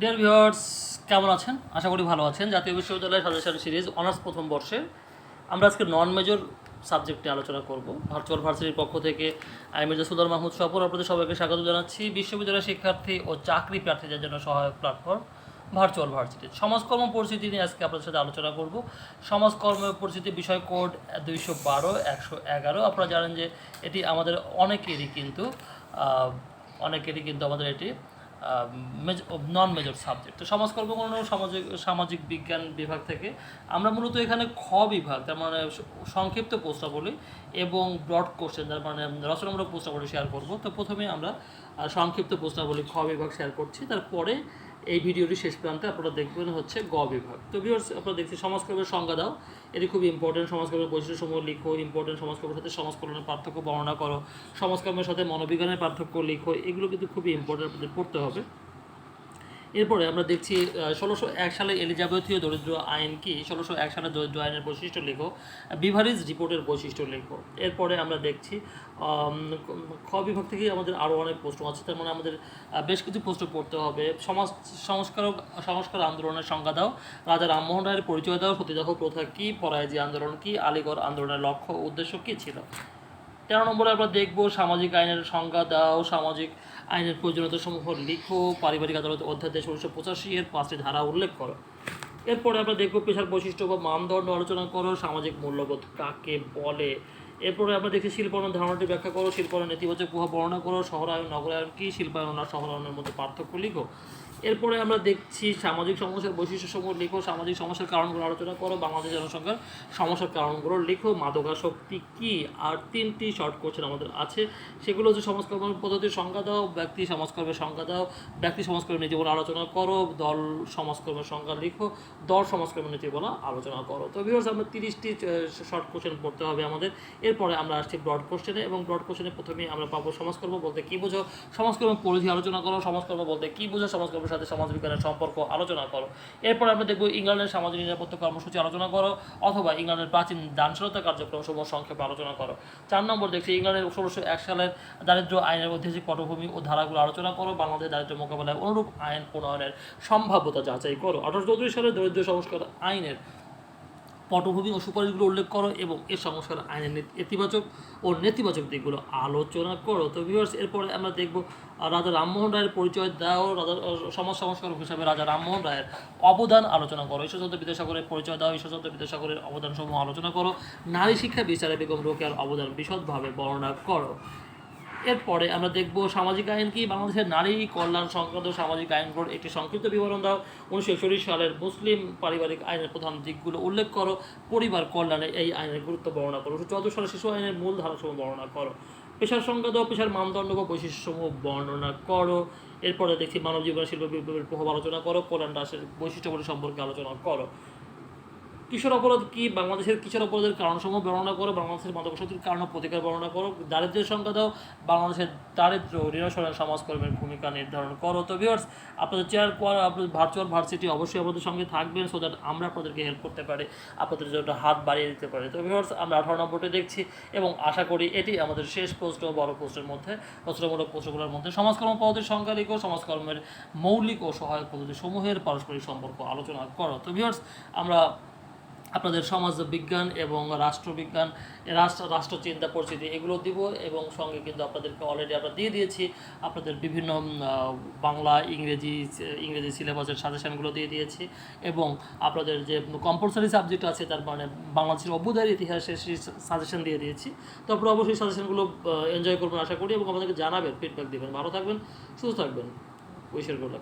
Dear viewers কেমন আছেন? আশা করি ভালো আছেন। জাতীয় বিশ্ববিদ্যালয় সাজেশন সিরিজ অনার্স প্রথম বর্ষে। আমরা আজকে নন মেজর সাবজেক্টে আলোচনা করব। ভার্চুয়াল ভার্সিটির পক্ষ থেকে আমি মির্জা সুদর মাহমুদ সফর আপনাদের সবাইকে স্বাগত জানাচ্ছি। বিশ্ববিদ্যালয়ের শিক্ষার্থী ও চাকরি প্রার্থীদের জন্য সহায়ক প্ল্যাটফর্ম ভার্চুয়াল ভার্সিটি সমাজকর্ম পরিস্থিতি নিয়ে আজকে আপনাদের সাথে আলোচনা করব। সমাজকর্ম পরিস্থিতি বিষয় কোড দুইশো বারো, একশো এগারো। আপনারা জানেন যে এটি আমাদের অনেকেরই কিন্তু অনেকেরই কিন্তু আমাদের এটি নন মেজর সাবজেক্ট তো সমাজকর্ম কোনো সামাজিক সামাজিক বিজ্ঞান বিভাগ থেকে। আমরা মূলত এখানে খ বিভাগ, তার মানে সংক্ষিপ্ত প্রশ্নাবলী এবং ব্রড কোশ্চেন তার মানে রচনামূলক প্রশ্নাবলী শেয়ার করব। তো প্রথমে আমরা সংক্ষিপ্ত প্রশ্নাবলী খ বিভাগ শেয়ার করছি। তারপরে এই ভিডিওটি শেষ প্রান্তে আপনারা দেখবেন হচ্ছে গ বিভাগ। তো ভিউয়ার্স আপনারা দেখছি সমাজকর্মের সংজ্ঞা দাও। এটি খুব ইম্পর্টেন্ট সমাজকর্মের বৈশিষ্ট্যসমূহ লিখো ইম্পর্টেন্ট সমাজকর্মের সাথে সমাজকর্মের পার্থক্য বর্ণনা করো, সমাজকর্মের সাথে মনোবিজ্ঞানের পার্থক্য লিখো, এগুলো কিন্তু খুবই ইম্পর্টেন্ট আপনাদের পড়তে হবে। এরপরে আমরা দেখছি ষোলোশো এক সালে এলিজাবেথীয় দরিদ্র আইন কি? ষোলোশো এক সালে দরিদ্র আইনের বৈশিষ্ট্য লেখো। বিভারিজ রিপোর্টের বৈশিষ্ট্য লেখো। এরপরে আমরা দেখছি খ বিভাগ থেকে আমাদের আরও অনেক প্রশ্ন আছে। তার মানে আমাদের বেশ কিছু প্রশ্ন পড়তে হবে। সমাজ, সংস্কারক, সংস্কার আন্দোলনের সংজ্ঞা দাও। রাজা রামমোহন রায়ের পরিচয় দাও। সতীদাহ প্রথা কী? পরায়জি আন্দোলন কী? আলিগড় আন্দোলনের লক্ষ্য উদ্দেশ্য কী ছিল? তেরো নম্বরে আমরা দেখব সামাজিক আইনের সংজ্ঞা দাও সামাজিক আইনের প্রয়োজনীয়তা সমূহ লিখো, পারিবারিক আদালত অধ্যাদেশ উনিশশো পঁচাশি এর পাঁচটি ধারা উল্লেখ করো। এরপরে আমরা দেখব পেশার বৈশিষ্ট্য বা মানদণ্ড আলোচনা করো, সামাজিক মূল্যবোধ কাকে বলে? এরপরে আমরা দেখি শিল্পায়ন ধারণাটি ব্যাখ্যা করো। শিল্পায়ন নেতিবাচক প্রভাব বর্ণনা করো। শহরায়ন নগরায়ন কী? শিল্পায়ন আর শহরায়নের মধ্যে পার্থক্য লিখো। এরপরে আমরা দেখছি সামাজিক সমস্যার বৈশিষ্ট্যসমূহ লিখো। সামাজিক সমস্যার কারণগুলো আলোচনা করো। বাংলাদেশ জনসংখ্যার সমস্যার কারণগুলো লিখো। মাদকাসক্তি কী? আর তিনটি শর্ট কোশ্চেন আমাদের আছে। সেগুলো হচ্ছে সমাজকর্ম পদ্ধতির সংজ্ঞা দাও, ব্যক্তি সমাজকর্মের সংজ্ঞা দাও। ব্যক্তি সমাজকর্মের নীতি বলে আলোচনা করো। দল সমাজকর্মের সংজ্ঞা লিখো। দল সমাজকর্মের নীতি বলে আলোচনা করো। তো ভিউয়ার্স আমরা তিরিশটি শর্ট কোশ্চেন পড়তে হবে আমাদের। এরপরে আমরা আসছি ব্রড কোশ্চেনে এবং ব্রড কোশ্চেনে প্রথমে আমরা পাবো সমাজকর্ম বলতে কী বোঝো? সমাজকর্মের পরিধি আলোচনা করো সমাজকর্ম বলতে কী বোঝো? সমাজকর্মের সাথে সমাজবিজ্ঞানের সম্পর্ক আলোচনা করো। এরপর আমরা দেখব ইংল্যান্ডের সামাজিক নিরাপত্তা কর্মসূচি আলোচনা করো অথবা ইংল্যান্ডের প্রাচীন দানশীলতা কার্যক্রম সমূহ সংক্ষেপে আলোচনা করো। চার নম্বর দেখছি, ইংল্যান্ডের ষোলোশো এক সালের দারিদ্র আইনের ঐতিহাসিক পটভূমি ও ধারাগুলো আলোচনা করো বাংলাদেশ দারিদ্র মোকাবেলায় অনুরূপ আইন প্রণয়নের সম্ভাব্যতা যাচাই করো। আঠারোশো চৌত্রিশ সালের দরিদ্র সংস্কার আইনের পটভূমি ও সুপারিশগুলো উল্লেখ করো এবং এর সংস্কার আইনের ইতিবাচক ও নেতিবাচক দিকগুলো আলোচনা করো। তো ভিউয়ার্স এরপরে আমরা দেখব রাজা রামমোহন রায়ের পরিচয় দাও। রাজা, সমাজ সংস্কারক হিসাবে রাজা রামমোহন রায়ের অবদান আলোচনা করো। ঈশ্বরচন্দ্র বিদ্যাসাগরের পরিচয় দাও। ঈশ্বরচন্দ্র বিদ্যাসাগরের অবদান সমূহ আলোচনা করো। নারী শিক্ষা বিচারে বেগম রোকেয়ার অবদান বিশদভাবে বর্ণনা করো। এরপরে আমরা দেখব সামাজিক আইন কি? বাংলাদেশের নারী কল্যাণ সংক্রান্ত সামাজিক আইনগুলোর একটি সংক্ষিপ্ত বিবরণ দাও। উনিশশো একষট্টি সালের মুসলিম পারিবারিক আইনের প্রধান দিকগুলো উল্লেখ করো। পরিবার কল্যাণে এই আইনের গুরুত্ব বর্ণনা করো। চৌদ্দ সালের শিশু আইনের মূল ধারাসমূহ বর্ণনা করো। পেশার সংক্রান্ত পেশার মানদণ্ড বা বৈশিষ্ট্যসমূহ বর্ণনা করো। এরপরে দেখি মানব জীবনের শিল্প বিপ্লবের প্রভাব আলোচনা করো। কল্যাণ রাশের বৈশিষ্ট্যগুলি সম্পর্কে আলোচনা করো। কিশোর অপরাধ কি? বাংলাদেশের কিশোর অপরাধের কারণসমূহ বর্ণনা করো, বাংলাদেশের মাদকাসক্তির কারণ প্রতিকার বর্ণনা করো, দারিদ্র্যের সংখ্যা দাও, বাংলাদেশের দারিদ্র নিরসনের সমাজকর্মের ভূমিকা নির্ধারণ করো। তো ভিউয়ার্স আপনাদের চেয়ার কোয়ার আপনাদের ভার্চুয়াল ভার্সিটি অবশ্যই আপনাদের সঙ্গে থাকবেন সো দ্যাট আমরা আপনাদেরকে হেল্প করতে পারি, আপনাদের জন্য হাত বাড়িয়ে দিতে পারি। তো ভিউয়ার্স আমরা আঠারো নম্বরটি দেখছি এবং আশা করি এটি আমাদের শেষ পোস্ট ও বড় পোস্টের মধ্যে রচনামূলক পোস্টগুলোর মধ্যে সমাজকর্ম পদ্ধতির সংখ্যা লিখো, সমাজকর্মের মৌলিক ও সহায়ক পদ্ধতি সমূহের পারস্পরিক সম্পর্ক আলোচনা করো। তো ভিউয়ার্স আমরা আপনাদের সমাজ বিজ্ঞান এবং রাষ্ট্রবিজ্ঞান, রাষ্ট্র, রাষ্ট্রচিন্তা, পরিস্থিতি এগুলো দিব এবং সঙ্গে কিন্তু আপনাদেরকে অলরেডি আমরা দিয়ে দিয়েছি। আপনাদের বিভিন্ন বাংলা, ইংরেজি ইংরেজি সিলেবাসের সাজেশনগুলো দিয়ে দিয়েছি এবং আপনাদের যে কম্পালসারি সাবজেক্ট আছে তার মানে বাংলাদেশের অভ্যুদয়ের ইতিহাসের সেই সাজেশন দিয়ে দিয়েছি। তো আপনারা অবশ্যই সাজেশনগুলো এনজয় করবেন আশা করি এবং আমাদেরকে জানাবেন ফিডব্যাক দেবেন। ভালো থাকবেন, সুস্থ থাকবেন। উইশের গুড